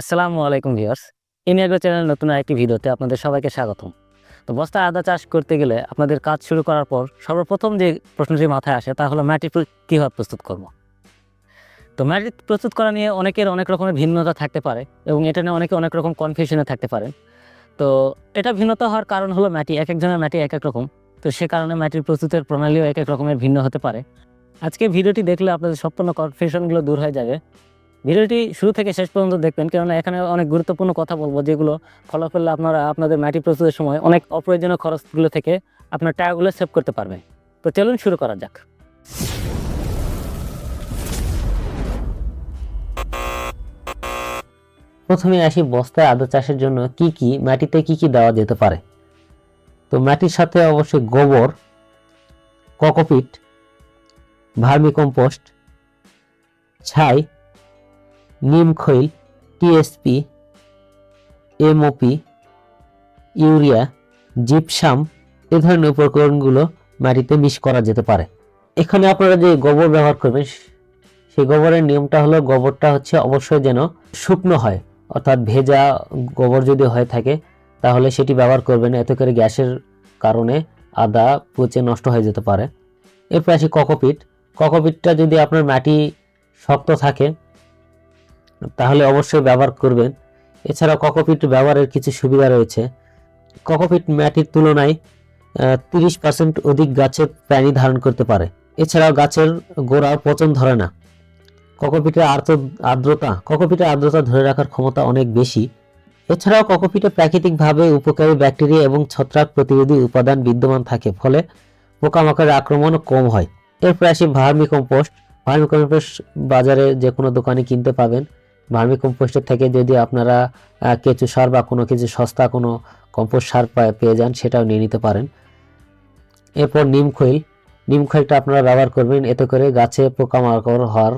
আসসালামু আলাইকুম viewers. ইনিয়াগ্রো channel নতুন আরেকটি ভিডিওতে আপনাদের সবাইকে স্বাগতম। তো বস্তা আদা চাষ করতে গেলে আপনাদের কাজ শুরু করার পর সর্বপ্রথম যে প্রশ্নটি মাথায় আসে তা হলো মাটি কীভাবে প্রস্তুত করব? তো মাটি প্রস্তুত করা নিয়ে অনেকের অনেক রকমের ভিন্নতা থাকতে পারে এবং এটা নিয়ে অনেকে অনেক রকম কনফিউশনে থাকতে পারেন তো এটা ভিন্নতা হওয়ার কারণ হলো মাটি এক একজনের মাটি এক এক রকম। তো সে কারণে মাটির প্রস্তুতের প্রণালীও এক এক রকমের ভিন্ন হতে পারে। আজকে ভিডিওটি দেখলে আপনাদের সম্পূর্ণ কনফিউশনগুলো দূর হয়ে যাবে। ভিডিওটি শুরু থেকে শেষ পর্যন্ত দেখবেন, কেননা এখানে অনেক গুরুত্বপূর্ণ কথা বলব, যেগুলো ফলো করলে আপনারা আপনাদের মাটি প্রস্তুতের সময় অনেক অপ্রয়োজনীয় খরচগুলো থেকে আপনার টাকাগুলো সেভ করতে পারবেন তো চলুন শুরু করা যাক। প্রথমে আসি বস্তায় আদা চাষের জন্য কি কি, মাটিতে কি কি দেওয়া যেতে পারে? তো মাটির সাথে অবশ্যই গোবর, ককোপিট ভার্মি কম্পোস্ট ছাই নিম খৈল টিএসপি এমওপি ইউরিয়া, জিপসাম এ ধরনের উপকরণগুলো মাটিতে মিশ করা যেতে পারে। এখানে আপনারা যে গোবর ব্যবহার করবেন, সেই গোবরের নিয়মটা হলো গোবরটা হচ্ছে অবশ্যই যেন শুকনো হয়, অর্থাৎ ভেজা গোবর যদি হয়ে থাকে, তাহলে সেটি ব্যবহার করবেন, এতে করে গ্যাসের কারণে আদা পচে নষ্ট হয়ে যেতে পারে। এরপর আসি ককোপিট। ককোপিটটা যদি আপনার মাটি শক্ত থাকে তাহলে অবশ্যই ব্যবহার করবেন। এছাড়া ককোপিট ব্যবহারের কিছু সুবিধা রয়েছে। ককোপিট মাটির তুলনায় তিরিশ পার্সেন্ট অধিক গাছের প্রাণী ধারণ করতে পারে। এছাড়াও গাছের গোড়া পচন ধরে না। ককোপিটের আর্দ্র- আর্দ্রতা ককোপিটের আর্দ্রতা ধরে রাখার ক্ষমতা অনেক বেশি। এছাড়াও ককোপিটে প্রাকৃতিকভাবে উপকারী ব্যাকটেরিয়া এবং ছত্রাক প্রতিরোধী উপাদান বিদ্যমান থাকে, ফলে পোকামাকড়ের আক্রমণ কম হয়। এরপর আসি ভার্মি কম্পোস্ট ভার্মি কম্পোস্ট বাজারে যে কোনো দোকানে কিনতে পাবেন। ভার্মি কম্পোস্টের থেকে যদি আপনারা কেঁচু সার বা কোনো কিছু সস্তা কোনো কম্পোস্ট সার পেয়ে যান, সেটাও নিয়ে নিতে পারেন। এরপর নিম খৈল। নিম খৈলটা আপনারা ব্যবহার করবেন, এতে করে গাছে পোকামাকড় হওয়ার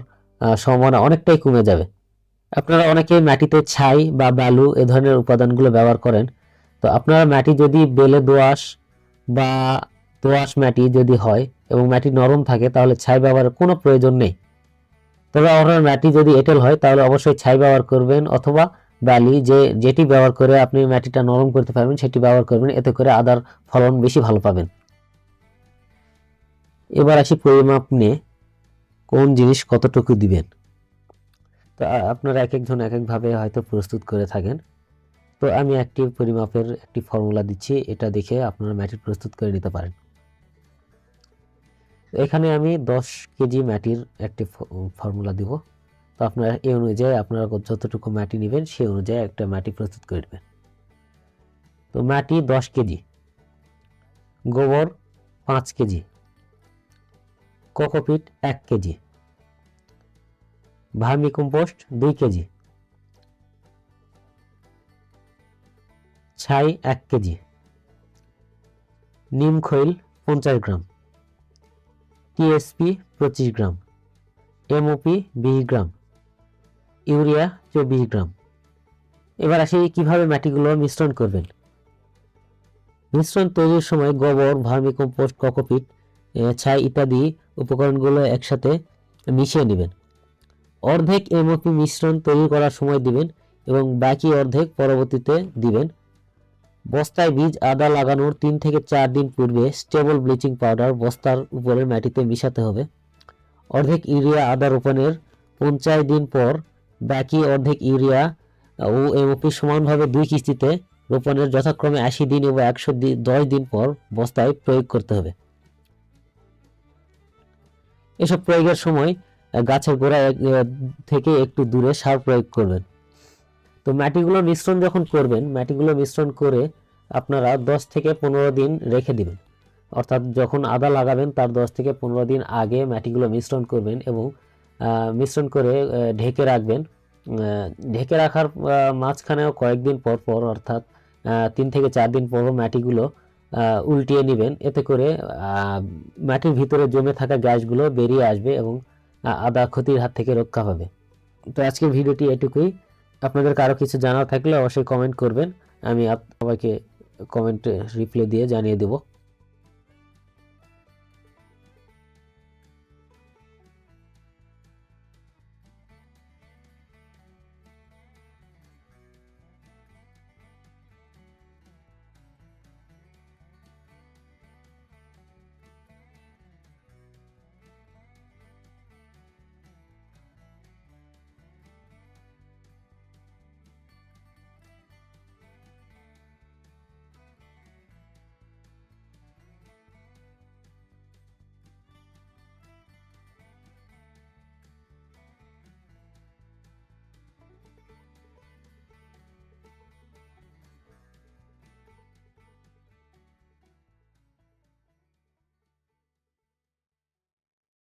সম্ভাবনা অনেকটাই কমে যাবে। আপনারা অনেকে মাটিতে ছাই বা বালু এ ধরনের উপাদানগুলো ব্যবহার করেন। তো আপনারা মাটি যদি বেলে দোআঁশ বা দোআঁশ মাটি যদি হয় এবং মাটি নরম থাকে, তাহলে ছাই ব্যবহারের কোনো প্রয়োজন নেই। তবে আপনার মাটি যদি এঁটেল হয়, তাহলে অবশ্যই ছাই ব্যবহার করবেন অথবা বালি যে, যেটি ব্যবহার করে আপনি মাটিটা নরম করতে পারবেন, সেটি ব্যবহার করবেন। এতে করে আদার ফলন বেশি ভালো পাবেন। এবার আসি পরিমাপ নিয়ে, কোন জিনিস কতটুকু দিবেন? তো আপনারা এক একজন এক একভাবে হয়তো প্রস্তুত করে থাকেন। তো আমি একটি পরিমাপের একটি ফর্মুলা দিচ্ছি, এটা দেখে আপনারা মাটির প্রস্তুত করে নিতে পারেন। এখানে আমি দশ কেজি মাটির একটি ফর্মুলা দিব। তো আপনারা এই অনুযায়ী আপনারা যতটুকু মাটি নেবেন সেই অনুযায়ী একটা মাটি প্রস্তুত করে নেবেন। তো মাটি দশ কেজি, গোবর পাঁচ কেজি, কোকোপিট এক কেজি, ভার্মি কম্পোস্ট দুই কেজি, ছাই এক কেজি, নিম খৈল পঞ্চাশ গ্রাম। টিএসপি পঁচিশ গ্রাম এমওপি বিশ গ্রাম, ইউরিয়া চব্বিশ গ্রাম। এবার আসি কীভাবে মাটিগুলো মিশ্রণ করবেন। মিশ্রণ তৈরির সময় গোবর ভার্মি কম্পোস্ট কোকোপিট ছাই ইত্যাদি উপকরণগুলো একসাথে মিশিয়ে নেবেন। অর্ধেক এমওপি মিশ্রণ তৈরি করার সময় দিবেন এবং বাকি অর্ধেক পরবর্তীতে দিবেন। বস্তায় বীজ, আদা লাগানোর তিন থেকে চার দিন পূর্বে স্টেবল ব্লিচিং পাউডার বস্তার উপরে মাটিতে মিশাতে হবে। অর্ধেক ইউরিয়া আদা রোপণের পঞ্চাশ দিন পর বাকি অর্ধেক ইউরিয়া ও এমওপি সমানভাবে দুই কিস্তিতে রোপণের যথাক্রমে আশি দিন এবং একশো দশ দিন পর বস্তায় প্রয়োগ করতে হবে। এসব প্রয়োগের সময় গাছের গোড়া থেকে একটু দূরে সার প্রয়োগ করবেন। তো মাটিগুলো মিশ্রণ যখন করবেন মাটিগুলো মিশ্রণ করে আপনারা দশ থেকে পনেরো দিন রেখে দিবেন। অর্থাৎ যখন আদা লাগাবেন, তার দশ থেকে পনেরো দিন আগে মাটিগুলো মিশ্রণ করবেন এবং মিশ্রণ করে ঢেকে রাখবেন। ঢেকে রাখার মাঝখানেও কয়েকদিন পর পর, অর্থাৎ তিন থেকে চার দিন পর মাটিগুলো উল্টিয়ে নেবেন। এতে করে মাটির ভিতরে জমে থাকা গ্যাসগুলো বেরিয়ে আসবে এবং আদা ক্ষতির হাত থেকে রক্ষা পাবে তো আজকের ভিডিওটি এটুকুই। আপনাদের কারও কিছু জানার থাকলে অবশ্যই কমেন্ট করবেন। আমি সবাইকে কমেন্টে রিপ্লাই দিয়ে জানিয়ে দেবো।